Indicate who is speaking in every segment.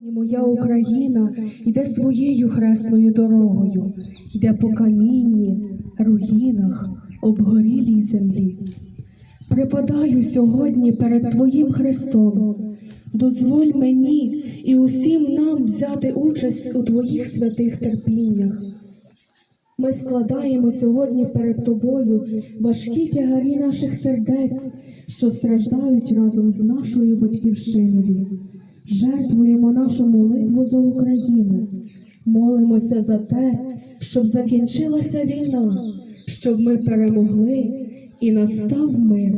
Speaker 1: І моя Україна йде своєю хресною дорогою, йде по камінні, руїнах, обгорілій землі. Припадаю сьогодні перед Твоїм Христом. Дозволь мені і усім нам взяти участь у Твоїх святих терпіннях. Ми складаємо сьогодні перед тобою важкі тягарі наших сердець, що страждають разом з нашою батьківщиною. Жертвуємо нашу молитву за Україну, молимося за те, щоб закінчилася війна, щоб ми перемогли і настав мир.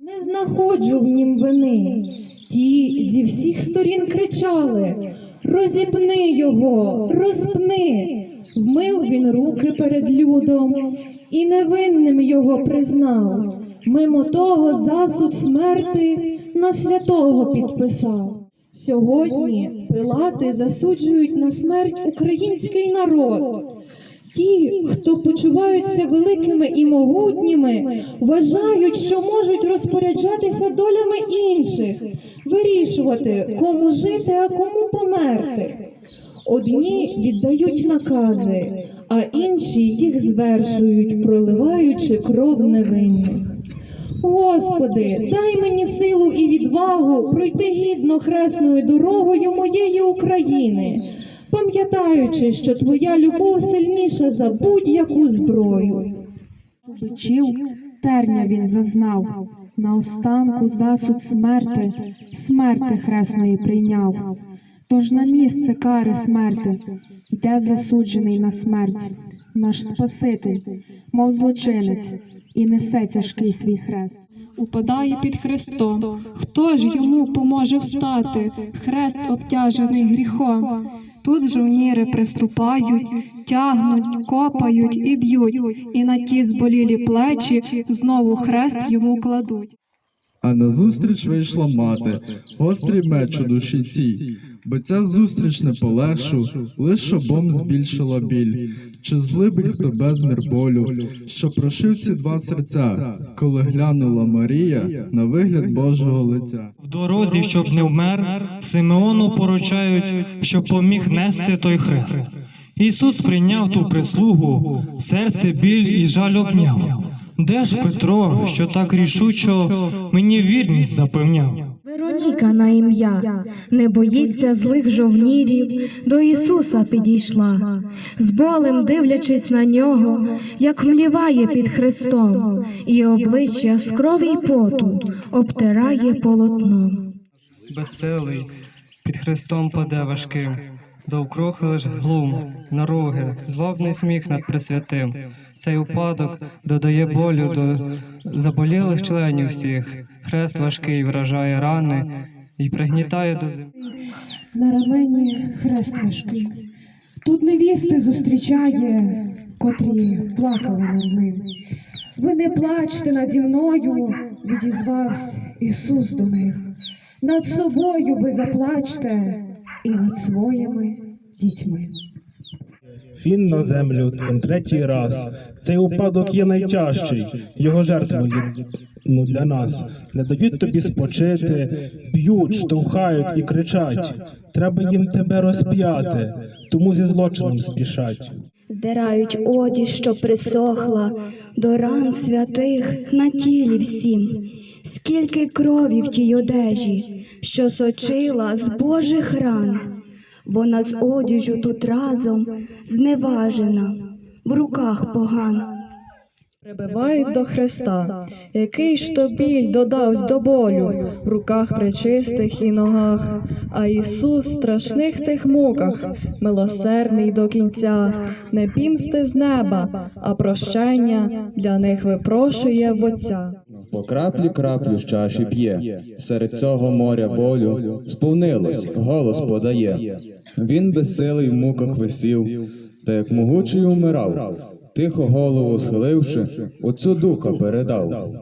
Speaker 2: Не знаходжу в нім вини. Ті зі всіх сторін кричали: Розіпни його, розпни. Вмив він руки перед людом і невинним його признав. Мимо того засуд смерти на святого підписав. Сьогодні пилати засуджують на смерть український народ. Ті, хто почуваються великими і могутніми, вважають, що можуть розпоряджатися долями інших, вирішувати, кому жити, а кому померти. Одні віддають накази, а інші їх звершують, проливаючи кров невинних. Господи, дай мені силу і відвагу пройти гідно хресною дорогою моєї України, пам'ятаючи, що Твоя любов сильніша за будь-яку зброю.
Speaker 3: Бичів, терня він зазнав, наостанку засуд смерти, смерти хресної прийняв. Тож на місце кари смерти йде засуджений на смерть, наш Спаситель, мов злочинець, і несе тяжкий свій хрест.
Speaker 4: упадає під Христом. Хто ж йому поможе встати? Хрест обтяжений гріхом. Тут жовніри приступають, тягнуть, копають і б'ють, і на ті зболілі плечі знову хрест йому кладуть.
Speaker 5: А назустріч вийшла мати, гострий меч у душі цій, бо ця зустріч не полегшу, лиш обом збільшила біль. Чи злибить хто безмір болю, що прошив ці два серця, коли глянула Марія на вигляд Божого лиця.
Speaker 6: В дорозі, щоб не вмер, Симеону поручають, щоб поміг нести той хрест. Ісус прийняв ту прислугу, серце біль і жаль обняв. Де ж Петро, що так рішучо мені вірність запевняв?
Speaker 7: Вероніка на ім'я не боїться злих жовнірів, до Ісуса підійшла, з болем дивлячись на нього, як мліває під Христом, і обличчя з крові й поту обтирає полотном.
Speaker 8: безсилий, під хрестом паде важким, довкрохи лиш глум, нароги, злобний сміх над пресвятим. Цей упадок додає болю до заболілих членів всіх. Хрест важкий вражає рани і пригнітає до землі.
Speaker 1: На рамені хрест важкий. Тут невісти зустрічає, котрі плакали над ним. Ви не плачте наді мною, відізвався Ісус до них. Над собою ви заплачте і над своїми дітьми.
Speaker 9: Він на землю третій раз. Цей упадок є найтяжчий, його жертвою ну, для нас. Не дають тобі спочити, б'ють, штовхають і кричать. Треба їм тебе розп'яти, тому зі злочином спішать.
Speaker 7: Здирають одіж, що присохла, до ран святих на тілі всім. Скільки крові в тій одежі, що сочила з Божих ран. Вона з одіжу тут разом зневажена, в руках поган.
Speaker 2: Прибивають до Христа, який ж то біль додавсь до болю в руках пречистих і ногах, а Ісус в страшних тих муках, милосердний до кінця, не пімсти з неба, а прощення для них випрошує в Отця.
Speaker 10: По краплі краплю з чаші п'є, серед цього моря болю сповнилось, голос подає. Він безсилий в муках висів, та як могучий умирав, тихо голову схиливши, отцю духа передав.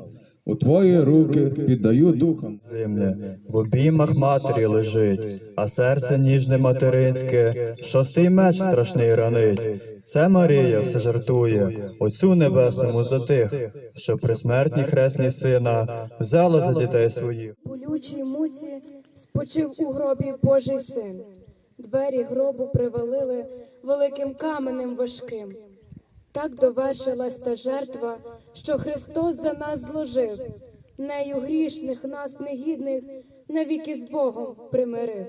Speaker 10: У твої руки піддаю духам.
Speaker 11: земля, в обіймах матері лежить, а серце ніжне материнське, шостий меч страшний ранить. Це Марія все жартує, Отцю небесному за тих, що при смертній хресній сина взяла за дітей своїх.
Speaker 1: болючій муці спочив у гробі Божий син.
Speaker 12: Двері гробу привалили великим каменем важким. Так довершилась та жертва, що Христос за нас зложив, нею грішних нас негідних навіки з Богом примирив.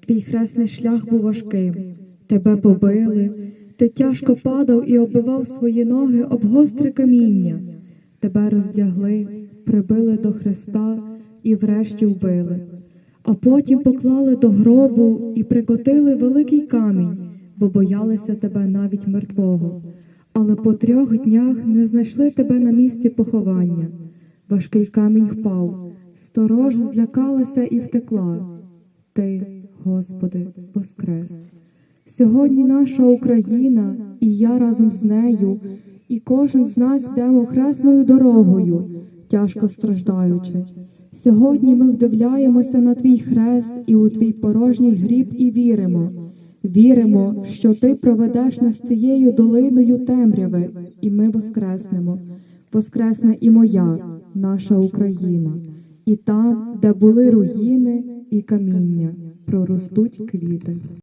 Speaker 13: Твій хресний шлях був важким, тебе побили, ти тяжко падав і оббивав свої ноги об гостре каміння. Тебе роздягли, прибили до Христа і врешті вбили. А потім поклали до гробу і прикотили великий камінь, бо боялися тебе навіть мертвого. Але по трьох днях не знайшли тебе на місці поховання. Важкий камінь впав, сторожа злякалася і втекла. Ти, Господи, воскрес. Сьогодні наша Україна, і я разом з нею, і кожен з нас йдемо хресною дорогою, тяжко страждаючи. Сьогодні ми вдивляємося на твій хрест і у твій порожній гріб і віримо. Віримо, що ти проведеш нас цією долиною темряви, і ми воскреснемо. Воскресне і моя, наша Україна, і там, де були руїни і каміння, проростуть квіти.